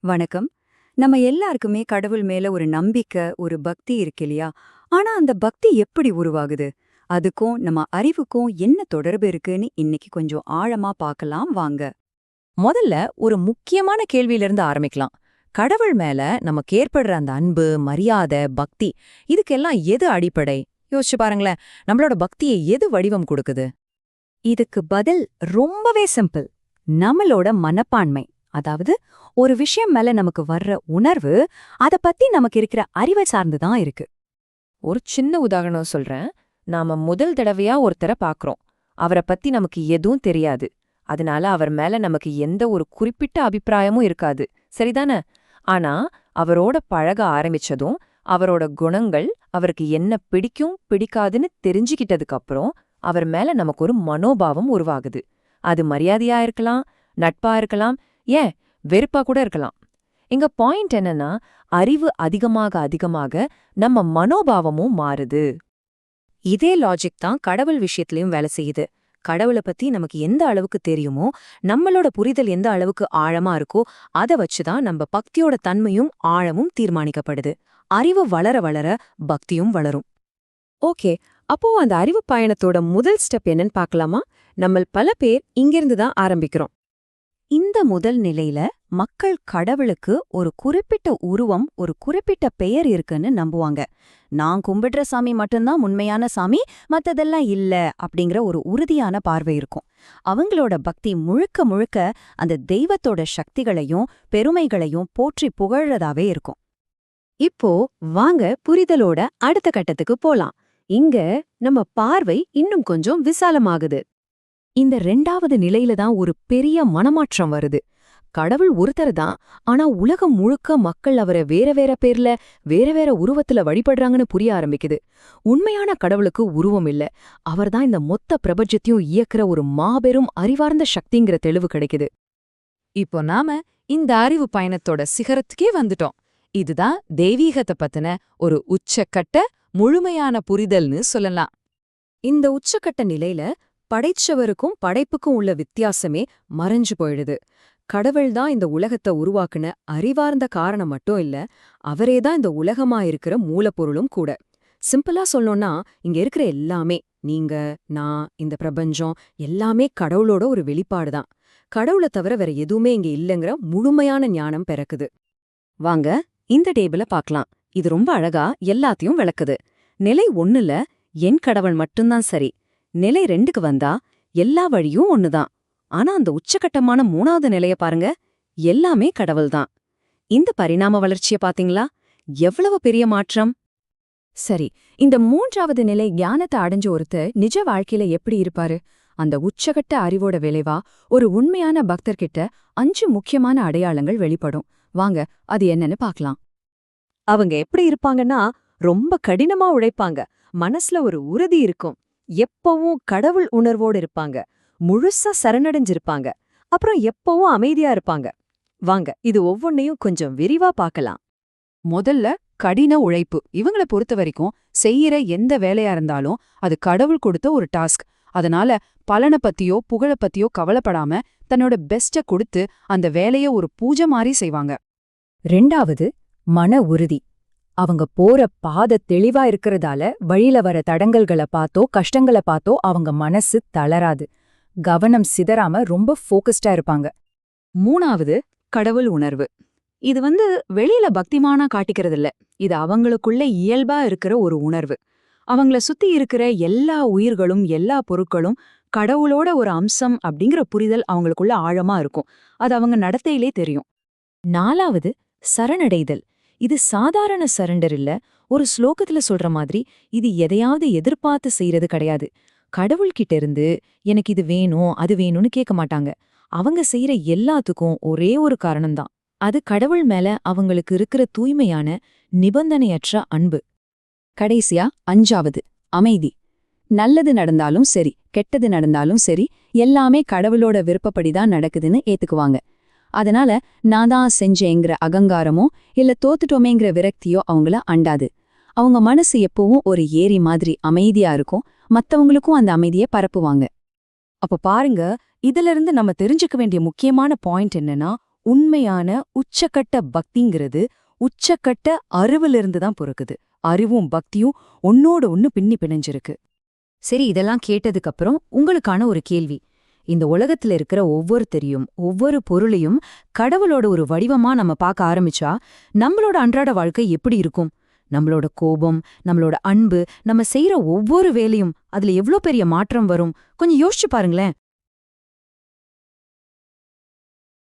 வணக்கம். நம்ம எல்லாருக்குமே கடவுள் மேல ஒரு நம்பிக்கை ஒரு பக்தி இருக்கு இல்லையா? ஆனா அந்த பக்தி எப்படி உருவாகுது? அதுக்கும் நம்ம அறிவுக்கும் என்ன தொடர்பு இருக்குன்னு இன்னைக்கு கொஞ்சம் ஆழமா பார்க்கலாம் வாங்க. முதல்ல ஒரு முக்கியமான கேள்வியிலிருந்து ஆரம்பிக்கலாம். கடவுள் மேல நமக்கு ஏற்படுற அந்த அன்பு மரியாதை பக்தி இதுக்கெல்லாம் எது அடிப்படை? யோசிச்சு பாருங்களேன். நம்மளோட பக்தியை எது வடிவம் கொடுக்குது? இதுக்கு பதில் ரொம்பவே சிம்பிள். நம்மளோட மனப்பான்மை. அதாவது ஒரு விஷயம் மேல நமக்கு வர்ற உணர்வு அத பத்தி நமக்கு இருக்கிற அறிவை சார்ந்து தான் இருக்கு. ஒரு சின்ன உதாரணம் சொல்றேன். நாம முதல் தடவையா ஒருத்தரை பாக்குறோம். அவரை பத்தி நமக்கு எதுவும் தெரியாது. அதனால அவர் மேல நமக்கு எந்த ஒரு குறிப்பிட்ட அபிப்பிராயமும் இருக்காது. சரிதானே? ஆனா அவரோட பழக ஆரம்பிச்சதும் அவரோட குணங்கள் அவருக்கு என்ன பிடிக்கும் பிடிக்காதுன்னு தெரிஞ்சுக்கிட்டதுக்கு அப்புறம் அவர் மேல நமக்கு ஒரு மனோபாவம் உருவாகுது. அது மரியாதையா இருக்கலாம் நட்பா இருக்கலாம் ஏன்? வெறுப்பா கூட இருக்கலாம். இங்க பாயிண்ட் என்னன்னா அறிவு அதிகமாக அதிகமாக நம்ம மனோபாவமும் மாறுது. இதே லாஜிக் தான் கடவுள் விஷயத்திலயும் வேலை செய்யுது. கடவுளை பத்தி நமக்கு எந்த அளவுக்கு தெரியுமோ நம்மளோட புரிதல் எந்த அளவுக்கு ஆழமா இருக்கோ அத வச்சுதான் நம்ம பக்தியோட தன்மையும் ஆழமும் தீர்மானிக்கப்படுது. அறிவு வளர வளர பக்தியும் வளரும். ஓகே அப்போ அந்த அறிவு பயணத்தோட முதல் ஸ்டெப் என்னன்னு பார்க்கலாமா? நம்ம பல பேர் இங்கிருந்து தான் ஆரம்பிக்கிறோம். இந்த முதல் நிலையில மக்கள் கடவுளுக்கு ஒரு குறிப்பிட்ட உருவம் ஒரு குறிப்பிட்ட பெயர் இருக்குன்னு நம்புவாங்க. நான் கும்பிடுற சாமி மட்டும்தான் உண்மையான சாமி மத்ததெல்லாம் இல்ல அப்படிங்கிற ஒரு உறுதியான பார்வை இருக்கும். அவங்களோட பக்தி முழுக்க முழுக்க அந்த தெய்வத்தோட சக்திகளையும் பெருமைகளையும் போற்றி புகழ்றதாவே இருக்கும். இப்போ வாங்க புரிதலோட அடுத்த கட்டத்துக்கு போலாம். இங்க நம்ம பார்வை இன்னும் கொஞ்சம் விசாலமாகுது. இந்த ரெண்டாவது நிலையில தான் ஒரு பெரிய மனமாற்றம் வருது. கடவுள் ஒருத்தர் தான் ஆனா உலகம் முழுக்க மக்கள் அவரை வேற வேற பேர்ல வேற வேற உருவத்துல வழிபடுறாங்கன்னு புரிய ஆரம்பிக்குது. உண்மையான கடவுளுக்கு உருவம் இல்ல. அவர்தான் இந்த மொத்த பிரபஞ்சத்தையும் இயக்குற ஒரு மாபெரும் அறிவார்ந்த சக்திங்கிற தெளிவு கிடைக்குது. இப்போ நாம இந்த அறிவு பயணத்தோட சிகரத்துக்கே வந்துட்டோம். இதுதான் தெய்வீகத்தை பத்தின ஒரு உச்சக்கட்ட முழுமையான புரிதல்னு சொல்லலாம். இந்த உச்சக்கட்ட நிலையில படைச்சவருக்கும் படைப்புக்கும் உள்ள வித்தியாசமே மறைஞ்சு போயிடுது. கடவுள் தான் இந்த உலகத்தை உருவாக்குன அறிவார்ந்த காரணம் மட்டும் இல்ல அவரே தான் இந்த உலகமா இருக்கிற மூலப்பொருளும் கூட. சிம்பிளா சொல்லணும்னா இங்க இருக்கிற எல்லாமே நீங்க நான் இந்த பிரபஞ்சம் எல்லாமே கடவுளோட ஒரு வெளிப்பாடு தான். கடவுளை தவிர வேற எதுவுமே இங்க இல்லைங்கிற முழுமையான ஞானம் பிறக்குது. வாங்க இந்த டேபிள பார்க்கலாம். இது ரொம்ப அழகா எல்லாத்தையும் விளக்குது. நிலை ஒண்ணுல என் கடவுள் மட்டும்தான் சரி. நிலை ரெண்டுக்கு வந்தா எல்லா வழியும் ஒண்ணுதான். ஆனா அந்த உச்சகட்டமான மூணாவது நிலைய பாருங்க எல்லாமே கடவுள்தான். இந்த பரிணாம வளர்ச்சிய பாத்தீங்களா? எவ்வளவு பெரிய மாற்றம்? சரி இந்த மூன்றாவது நிலை ஞானத்தை அடைஞ்ச ஒருத்தர் நிஜ வாழ்க்கையில எப்படி இருப்பாரு? அந்த உச்சகட்ட அறிவோட விளைவா ஒரு உண்மையான பக்தர்கிட்ட அஞ்சு முக்கியமான அடையாளங்கள் வெளிப்படும். வாங்க அது என்னன்னு பார்க்கலாம் அவங்க எப்படி இருப்பாங்கன்னா ரொம்ப கடினமா உழைப்பாங்க. மனசுல ஒரு உறுதி இருக்கும். எப்பவும் கடவுள் உணர்வோடு இருப்பாங்க. முழுசா சரணடைஞ்சிருப்பாங்க. அப்புறம் எப்பவும் அமைதியா இருப்பாங்க. வாங்க இது ஒவ்வொன்னையும் கொஞ்சம் விரிவா பார்க்கலாம். முதல்ல கடின உழைப்பு. இவங்கள பொறுத்த வரைக்கும் செய்யற எந்த வேலையா இருந்தாலும் அது கடவுள் கொடுத்த ஒரு டாஸ்க். அதனால பலனை பத்தியோ புகழ பத்தியோ கவலைப்படாம தன்னோட பெஸ்ட கொடுத்து அந்த வேலைய ஒரு பூஜை மாதிரி செய்வாங்க. ரெண்டாவது மன உறுதி. அவங்க போற பாத தெளிவா இருக்கறதால வழியில வர தடங்கல்களை பார்த்தோ கஷ்டங்களை பார்த்தோ அவங்க மனசு தளராது. கவனம் சிதறாம ரொம்ப ஃபோக்கஸ்டா இருப்பாங்க. மூணாவது கடவுள் உணர்வு. இது வந்து வெளியில பக்திமானா காட்டிக்கிறதில்ல. இது அவங்களுக்குள்ள இயல்பா இருக்கிற ஒரு உணர்வு. அவங்கள சுத்தி இருக்கிற எல்லா உயிர்களும் எல்லா பொருட்களும் கடவுளோட ஒரு அம்சம் அப்படிங்கிற புரிதல் அவங்களுக்குள்ள ஆழமா இருக்கும். அது அவங்க நடத்தையிலே தெரியும். நாலாவது சரணடைதல். இது சாதாரண சரண்டர் இல்ல. ஒரு ஸ்லோகத்துல சொல்ற மாதிரி இது எதையாவது எதிர்பார்த்து செய்யறது கிடையாது. கடவுள்கிட்ட இருந்து எனக்கு இது வேணும் அது வேணும்னு கேட்க மாட்டாங்க. அவங்க செய்யற எல்லாத்துக்கும் ஒரே ஒரு காரணம்தான். அது கடவுள் மேல அவங்களுக்கு இருக்கிற தூய்மையான நிபந்தனையற்ற அன்பு. கடைசியா அஞ்சாவது அமைதி. நல்லது நடந்தாலும் சரி கெட்டது நடந்தாலும் சரி எல்லாமே கடவுளோட விருப்பப்படிதான் நடக்குதுன்னு ஏத்துக்குவாங்க. அதனால நான் தான் செஞ்சேங்கிற அகங்காரமோ இல்ல தோத்துட்டோமேங்கிற விரக்தியோ அவங்கள அண்டாது. அவங்க மனசு எப்பவும் ஒரு ஏரி மாதிரி அமைதியா இருக்கும். மத்தவங்களுக்கும் அந்த அமைதியை பரப்புவாங்க. அப்ப பாருங்க இதுல இருந்து நம்ம தெரிஞ்சுக்க வேண்டிய முக்கியமான பாயிண்ட் என்னன்னா உண்மையான உச்சக்கட்ட பக்திங்கிறது உச்சக்கட்ட அறிவிலிருந்து தான் பிறக்குது. அறிவும் பக்தியும் ஒன்னோட ஒன்னு பின்னி பிணைஞ்சிருக்கு. சரி இதெல்லாம் கேட்டதுக்கு அப்புறம் உங்களுக்கான ஒரு கேள்வி. இந்த உலகத்துல இருக்கிற ஒவ்வொருத்தரையும் ஒவ்வொரு பொருளையும் கடவுளோட ஒரு வடிவமா நம்ம பார்க்க ஆரம்பிச்சா நம்மளோட அன்றாட வாழ்க்கை எப்படி இருக்கும்? நம்மளோட கோபம் நம்மளோட அன்பு நம்ம செய்யற ஒவ்வொரு வேலையும் அதுல எவ்ளோ பெரிய மாற்றம் வரும்? கொஞ்சம் யோசிச்சு பாருங்களேன்.